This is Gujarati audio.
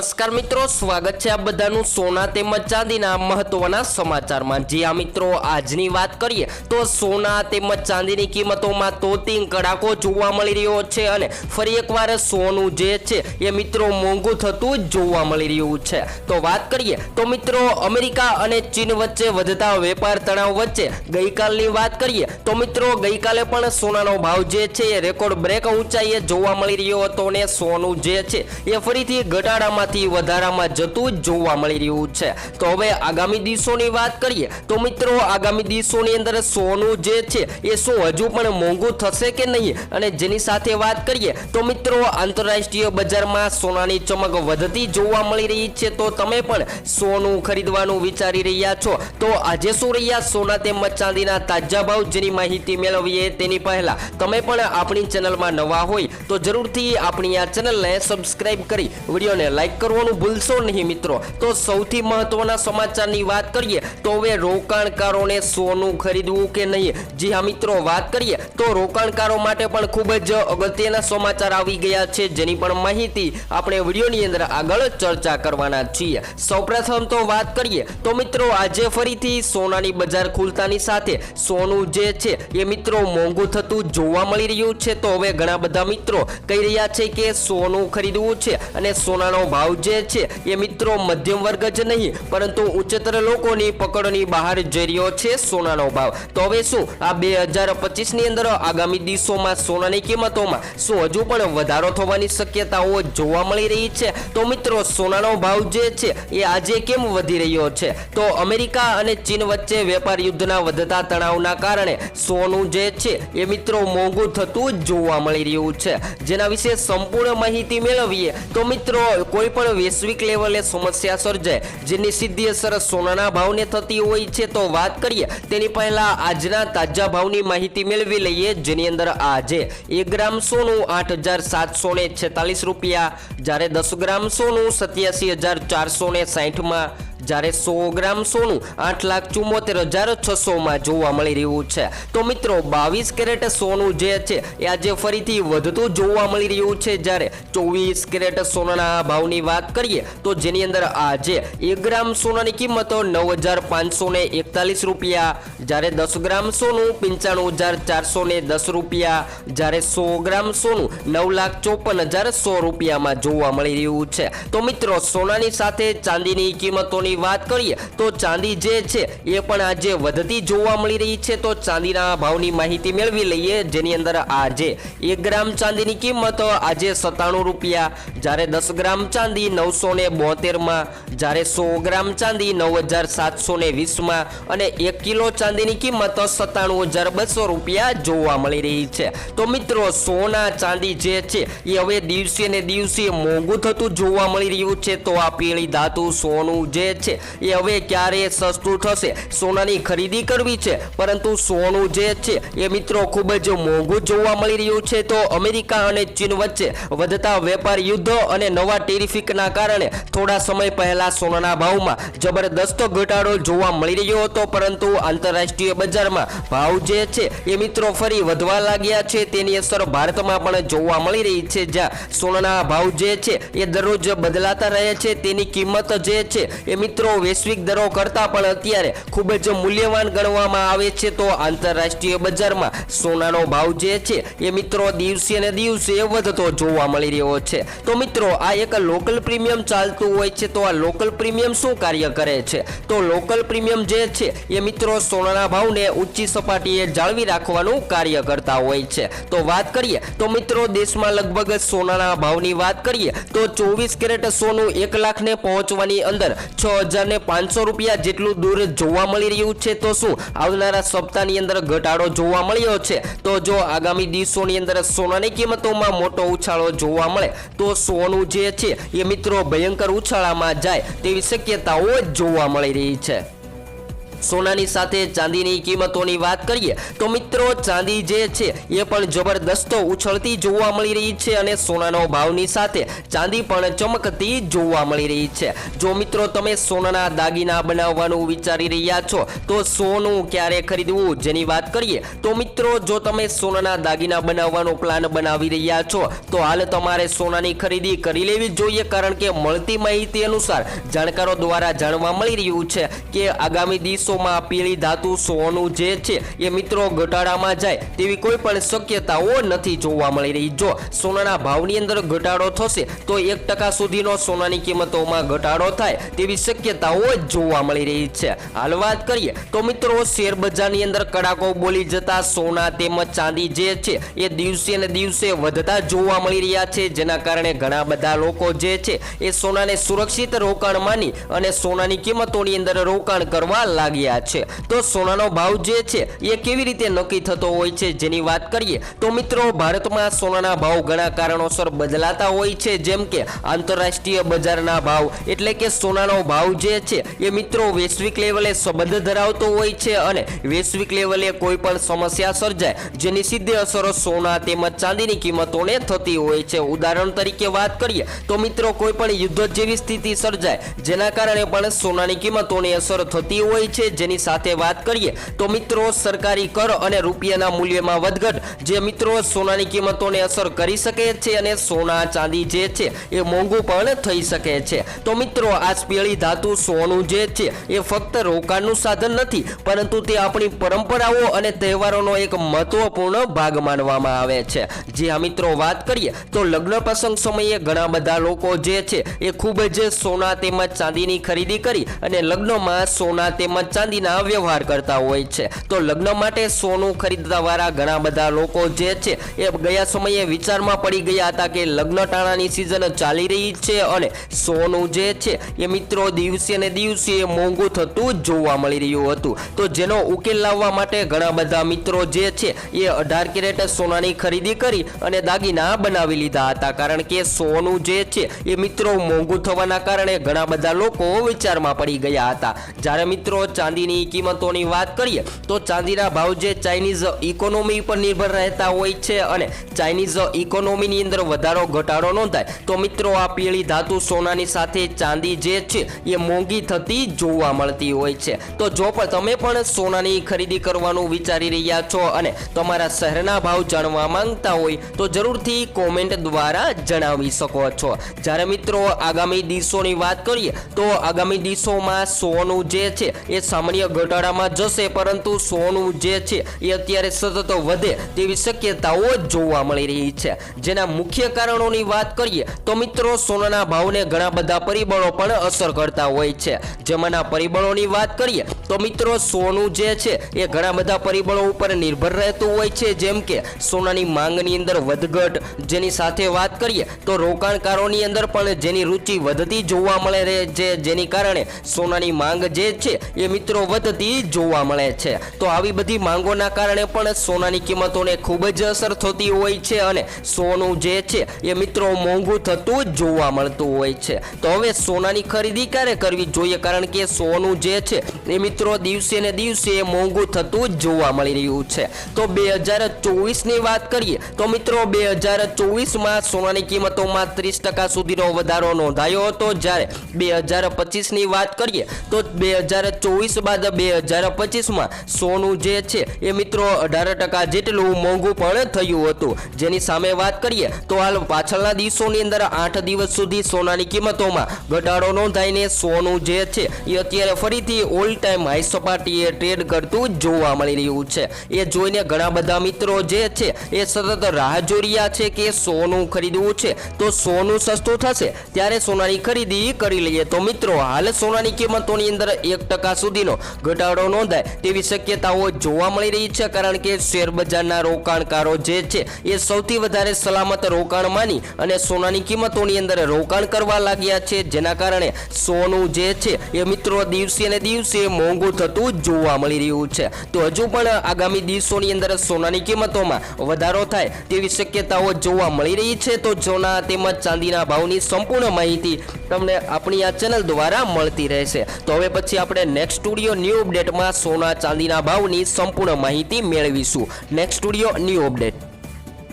નમસ્કાર મિત્રો, સ્વાગત છે આ બધાનું સોના તેમજ ચાંદીના મહત્વના સમાચારમાં. જે આ મિત્રો, આજની વાત કરીએ તો સોના તેમજ ચાંદીની કિંમતોમાં તોતિંગ કડાકો જોવા મળી રહ્યો છે અને ફરી એકવાર સોનું જે છે એ મિત્રો મોંઘું થતું જોવા મળી રહ્યું છે. તો વાત કરીએ તો મિત્રો, અમેરિકા અને ચીન વચ્ચે વધતા વેપાર તણાવ વચ્ચે ગઈકાલની વાત કરીએ તો મિત્રો, ગઈકાલે પણ સોનાનો ભાવ જે છે એ રેકોર્ડ બ્રેક ઊંચાઈએ જોવા મળી રહ્યો હતો ને સોનું જે છે એ ફરીથી ઘટાડામાંથી વધારામાં જતું જ જોવા મળી રહ્યું છે. તો હવે આગામી દિવસોની વાત કરીએ, તો મિત્રો આગામી દિવસોની અંદર સોનું જે છે, એ શું હજુ પણ મોંઘું થશે કે નહીં? અને જેની સાથે વાત કરીએ, તો મિત્રો આંતરરાષ્ટ્રીય બજારમાં સોનાની ચમક વધતી જોવા મળી રહી છે. તો તમે પણ સોનું ખરીદવાનું વિચારી રહ્યા છો. તો આજે શું રહ્યા? સોના તેમજ ચાંદીના તાજા ભાવ જેની માહિતી મેળવીએ તેની પહેલા, તમે પણ આપણી ચેનલમાં નવા હોય તો જરૂરથી આપણી આ ચેનલને સબસ્ક્રાઈબ કરી, વિડીયોને લાઈક કરવાનું ભૂલશો નહીં મિત્રો. તો સૌથી મહત્વના સમાચારની વાત કરીએ, તો હવે રોકાણકારોને સોનું ખરીદવું કે નહીં? જી હા મિત્રો, વાત કરીએ, તો રોકાણકારો માટે પણ ખૂબ જ અગત્યના સમાચાર આવી ગયા છે, જેની પણ માહિતી આપણે વિડીયોની અંદર આગળ ચર્ચા કરવાના છીએ. સૌપ્રથમ તો વાત કરીએ, તો મિત્રો આજે ફરીથી સોનાની બજાર ખુલતાની સાથે સોનું જે છે, એ મિત્રો મોંઘું થતું જોવા મળી રહ્યું છે. તો હવે ઘણા બધા મિત્રો કહી રહ્યા છે કે સોનું ખરીદવું છે અને સોનાનો ભાવ જે છે. એ મિત્રો મધ્યમ વર્ગ જ નહીં, પરંતુ ઉચ્ચતર લોકોની પકડની બહાર જઈ રહ્યો છે સોનાનો ભાવ. તો હવે શું? આ બે હજાર પચીસની અંદર આગામી દિવસોમાં સોનાની કિંમતોમાં શું હજુ પણ વધારો થવાની શક્યતાઓ જોવા મળી રહી છે? તો મિત્રો, સોનાનો ભાવ જે છે એ આજે કેમ વધી રહ્યો છે? તો અમેરિકા અને ચીન વચ્ચે વેપાર યુદ્ધના વધતા તણાવના કારણે સોનું જે છે એ મિત્રો મોંઘું થતું જોવા મળી રહ્યું છે. જેના વિશે સંપૂર્ણ માહિતી મેળવીએ તો મિત્રો, કોઈ પણ વૈશ્વિક લેવલે સમસ્યા સર્જાય. જેની સીધી અસર સોનાના ભાવને થતી હોય છે તો વાત કરીએ. તેની પહેલા આજના તાજા ભાવની માહિતી મેળવી લઈએ. જેની અંદર આજે એક ગ્રામ સોનું આઠ હજાર સાતસો ને છેતાલીસ રૂપિયા, જ્યારે દસ ગ્રામ સોનું સત્યાસી હજાર ચારસો ને સાહીઠમાં જ્યારે સો ગ્રામ સોનું આઠ લાખ ચુમ્મોતેર હજાર છસોમાં જોવા મળી રહ્યું છે. તો મિત્રો, બાવીસ કેરેટ સોનું જે છે એ આજે ફરીથી વધતું જોવા મળી રહ્યું છે. જ્યારે ચોવીસ કેરેટ સોનાના ભાવની વાત કરીએ, તો જેની અંદર આજે એક ગ્રામ સોનાની કિંમત નવ હજાર પાંચસો ને એકતાલીસ રૂપિયા, જ્યારે દસ ગ્રામ સોનું પંચાણું હજાર ચારસો ને દસ રૂપિયા, જ્યારે સો ગ્રામ સોનું નવ લાખ ચોપન હજાર સો રૂપિયામાં જોવા મળી રહ્યું છે. તો મિત્રો, સોનાની સાથે ચાંદીની કિંમતોની વાત કરીએ તો ચાંદી જે છે, એ પણ આજે વધતી જોવા મળી રહી છે. તો ચાંદીના ભાવની માહિતી મેળવી લઈએ. જેની અંદર આજે એક ગ્રામ ચાંદીની કિંમત આજે સત્તાણું રૂપિયા, જ્યારે દસ ગ્રામ ચાંદી નવસો ને બોતેરમાં, જ્યારે સો ગ્રામ ચાંદી નવ હજાર સાતસો ને વીસમાં અને એક કિલો ચાંદીની કિંમત સત્તાણું હજાર બસો રૂપિયા જોવા મળી રહી છે. તો મિત્રો, સોના ચાંદી જે છે, એ હવે દિવસે ને દિવસે મોંઘું થતું જોવા મળી રહ્યું છે. તો આ પીળી ધાતુ સોનું જે છે. એ હવે ક્યારે સસ્તું થશે. સોનાની ખરીદી કરવી છે. પરંતુ સોનું જે છે, એ મિત્રો ખૂબ જ મોંઘું જોવા મળી રહ્યું છે. તો અમેરિકા અને ચીન વચ્ચે વધતા વેપાર યુદ્ધો અને નવા ટેરિફિકના કારણે થોડા સમય પહેલા સોનાના ભાવમાં જબરદસ્ત ઘટાડો જોવા મળી રહ્યો હતો. પરંતુ આંતરરાષ્ટ્રીય બજારમાં ભાવ જે છે, એ મિત્રો ફરી વધવા લાગ્યા છે. તેની અસર ભારતમાં પણ જોવા મળી રહી છે. જ્યાં સોનાના ભાવ જે છે, એ દરરોજ બદલાતા રહે છે. તેની કિંમત જે છે, એ મિત્રો, વૈશ્વિક દરો કરતાં પણ અત્યારે ખૂબ જ મૂલ્યવાન ગણવામાં આવે છે. તો આંતરરાષ્ટ્રીય બજારમાં સોનાનો ભાવ જે છે એ મિત્રો દિવસે ને દિવસે વધતો જોવા મળી રહ્યો છે. તો મિત્રો, આ એક લોકલ પ્રીમિયમ ચાલતું હોય છે. તો આ લોકલ પ્રીમિયમ શું કાર્ય કરે છે? તો લોકલ પ્રીમિયમ જે છે એ મિત્રો સોનાના ભાવને ઊંચી સપાટીએ જાળવી રાખવાનું કાર્ય કરતા હોય છે. તો વાત કરીએ, તો મિત્રો દેશમાં લગભગ સોનાના ભાવની વાત કરીએ, તો ચોવીસ કેરેટ સોનું એક લાખને પહોંચવાની અંદર છ હજાર ને પાંચસો રૂપિયા જેટલું દૂર જોવા મળી રહ્યું છે. તો શું આવનારા સપ્તાહની અંદર ઘટાડો જોવા મળ્યો છે? તો જો આગામી દિવસોની અંદર સોનાની કિંમતોમાં મોટો ઉછાળો જોવા મળે, તો સોનું જે છે એ મિત્રો ભયંકર ઉછાળામાં જાય તેવી શક્યતાઓ જોવા મળી રહી છે. સોનાની સાથે ચાંદીની કિંમતોની વાત કરીએ, તો મિત્રો ચાંદી જે છે, એ પણ જબરદસ્ત ઉછળતી જોવા મળી રહી છે અને સોનાનો ભાવની સાથે ચાંદી પણ ચમકતી જોવા મળી રહી છે. જો મિત્રો તમે સોનાના દાગીના બનાવવાનું વિચારી રહ્યા છો, તો સોનું ક્યારે ખરીદવું જેની વાત કરીએ, તો મિત્રો જો તમે સોનાના દાગીના બનાવવાનો પ્લાન બનાવી રહ્યા છો, તો હાલ તમારે સોનાની ખરીદી કરી લેવી જોઈએ કારણ કે મળતી માહિતી અનુસાર જાણકારો દ્વારા જાણવા મળી રહ્યું છે કે આગામી દિવસોમાં પીળી ધાતુ સોનું જે છે એ મિત્રો ઘટાડામાં જાય તેવી કોઈ પણ શક્યતાઓ નથી જોવા મળી રહી. જો સોનાના ભાવની અંદર ઘટાડો થશે, તો એક ટકા સુધીનો સોનાની કિંમતોમાં ઘટાડો થાય તેવી શક્યતાઓ જોવા મળી રહી છે. હાલ વાત કરીએ, તો મિત્રો શેર બજારની અંદર કડાકો બોલી જતા સોના તેમજ ચાંદી જે છે એ દિવસે ને દિવસે વધતા જોવા મળી રહ્યા છે. જેના કારણે ઘણા બધા લોકો જે છે એ સોનાને સુરક્ષિત રોકાણ માની અને સોનાની કિંમતોની અંદર રોકાણ કરવા લાગ્યા છે. તો સોનાનો ભાવ જે છે, એ કેવી રીતે નક્કી થતો હોય છે જેની વાત કરીએ, તો મિત્રો ભારતમાં સોનાના ભાવ ઘણા કારણોસર બદલાતા હોય છે. જેમ કે આંતરરાષ્ટ્રીય બજારના ભાવ, એટલે કે સોનાનો ભાવ જે છે, એ મિત્રો વૈશ્વિક લેવલે સંબંધ ધરાવતો હોય છે અને વૈશ્વિક લેવલે કોઈ પણ સમસ્યા સર્જાય, જેની સીધી અસરો સોના તેમજ ચાંદીની કિંમતોને થતી હોય છે. ઉદાહરણ તરીકે વાત કરીએ, તો મિત્રો કોઈ પણ યુદ્ધ જેવી સ્થિતિ સર્જાય, જેના કારણે પણ સોનાની કિંમતોની અસર થતી હોય છે. જેની સાથે વાત કરીએ, તો મિત્રો સરકારી કર અને રૂપિયાના મૂલ્યમાં વધઘટ, જે મિત્રો સોનાની કિંમતોને અસર કરી શકે છે અને સોના ચાંદી જે છે, એ મોંઘું પણ થઈ શકે છે. તો મિત્રો, આ સ્પેળી ધાતુ સોનું જે છે, એ ફક્ત રોકાણનું સાધન નથી, પરંતુ તે આપણી પરંપરાઓ અને તહેવારોનો એક મહત્વપૂર્ણ ભાગ માનવામાં આવે છે. જે આ મિત્રો વાત કરીએ, તો લગ્ન પ્રસંગ સમયે ઘણા બધા લોકો જે છે, એ ખૂબ જ સોના તેમજ ચાંદીની ખરીદી કરી અને લગ્નમાં સોના તેમજ ચાંદીના વ્યવહાર કરતા હોય છે. તો લગ્ન માટે સોનું ખરીદતા વાળા ઘણા બધા લોકો જે છે, એ ગયા સમયે વિચારમાં પડી ગયા હતા કે લગ્ન ટાણાની સિઝન ચાલી રહી છે અને સોનું જે છે, એ મિત્રો દિવસે ને દિવસે મોંઘું થતું જોવા મળી રહ્યું હતું. તો જેનો ઉકેલ લાવવા માટે ઘણા બધા મિત્રો જે છે, એ અઢાર કેરેટ સોનાની ખરીદી કરી અને દાગીના બનાવી લીધા હતા. કારણ કે સોનું જે છે, એ મિત્રો મોંઘું થવાના કારણે ઘણા બધા લોકો વિચારમાં પડી ગયા હતા. જ્યારે મિત્રો ચાંદીની કિંમતોની વાત કરીએ, તો ચાંદીના ભાવ જે ચાઇનીઝ ઇકોનોમી પર નિર્ભર રહેતા હોય છે અને ચાઇનીઝ ઇકોનોમીની અંદર વધારો ઘટાડો નોંધાય, તો મિત્રો આ પીળી ધાતુ સોનાની સાથે ચાંદી જે છે, એ મોંઘી થતી જોવા મળતી હોય છે. તો જો પણ તમે પણ સોનાની ખરીદી કરવાનું વિચારી રહ્યા છો અને તમારા શહેરના ભાવ જાણવા માંગતા હોય, તો જરૂરથી કોમેન્ટ દ્વારા જણાવી શકો છો. જ્યારે મિત્રો આગામી દિવસોની વાત કરીએ, તો આગામી દિવસોમાં સોનું જે છે, એ સામાન્ય ઘટાડામાં જશે, પરંતુ સોનું જે છે એ અત્યારે સતત વધે તેવી શક્યતાઓ જોવા મળી રહી છે. જેના મુખ્ય કારણોની વાત કરીએ, તો મિત્રો, સોનાના ભાવને ઘણા બધા પરિબળો પણ અસર કરતા હોય છે. જેમાંના પરિબળોની વાત કરીએ, તો મિત્રો, સોનું જે છે એ ઘણા બધા પરિબળો ઉપર નિર્ભર રહેતું હોય છે. જેમ કે, સોનાની માંગની અંદર વધઘટ, જેની સાથે વાત કરીએ, તો રોકાણકારોની અંદર પણ જેની રુચિ વધતી જોવા મળે છે. જેની કારણે સોનાની માંગ જે છે એ મિત્રો વધતી જોવા મળે છે. તો આવી બધી માંગોના કારણે પણ સોનાની કિંમતોને ખૂબ જ અસર થતી હોય છે અને સોનું જે છે એ મિત્રો મોંઘું થતું જોવા મળતું હોય છે. તો હવે સોનાની ખરીદી ક્યારે કરવી જોઈએ? કારણ કે સોનું જે છે એ મિત્રો દિવસે ને દિવસે મોંઘું થતું જોવા મળી રહ્યું છે. તો બે હજાર ચોવીસની વાત કરીએ, તો મિત્રો બે હજાર ચોવીસમાં સોનાની કિંમતોમાં ત્રીસ ટકા સુધીનો વધારો નોંધાયો હતો. જ્યારે બે હજાર પચીસની વાત કરીએ, તો બે હજાર ચોવીસ બાદ બે હજાર પચીસમાં સોનું જે છે એ મિત્રો અઢાર ટકા જેટલું મોંઘું પણ થયું હતું. જેની સામે વાત કરીએ તો હાલ પાછળના દિવસોની અંદર આઠ દિવસ સુધી સોનાની કિંમતોમાં ઘટાડો નોંધાઈને સોનું જે છે એ અત્યારે ફરીથી ઓલ ટાઈમ હાઈ સપાટીએ ટ્રેડ કરતું જોવા મળી રહ્યું છે. એ જોઈને ઘણા બધા મિત્રો જે છે એ સતત રાહ જોઈ રહ્યા છે કે સોનું ખરીદવું છે તો સોનું સસ્તું થશે ત્યારે સોનાની ખરીદી કરી લઈએ. તો મિત્રો, હાલ સોનાની કિંમતોની અંદર એક ટકા સુધીનો ઘટાડો નોંધાય તેવી શક્યતાઓ જોવા મળી રહી છે કારણ કે શેર બજારના રોકાણકારો જે છે એ સૌથી વધારે સલામત રોકાણ માની અને સોનાની કિંમતોની અંદર રોકાણ કરવા લાગ્યા છે, જેના કારણે સોનું જે છે એ મિત્રો દિવસે ને દિવસે મોંઘું થતું જોવા મળી રહ્યું છે. તો હજુ પણ આગામી દિવસોની અંદર સોનાની કિંમતોમાં વધારો થાય તેવી શક્યતાઓ જોવા મળી રહી છે. તો સોના તેમજ ચાંદીના ભાવની સંપૂર્ણ માહિતી તમને આપણી આ ચેનલ દ્વારા મળતી રહેશે. તો હવે પછી આપણે નેક્સ્ટ સ્ટુડિયો ન્યૂ અપડેટમાં સોના ચાંદીના ભાવની સંપૂર્ણ માહિતી મેળવીશું. Next studio new update.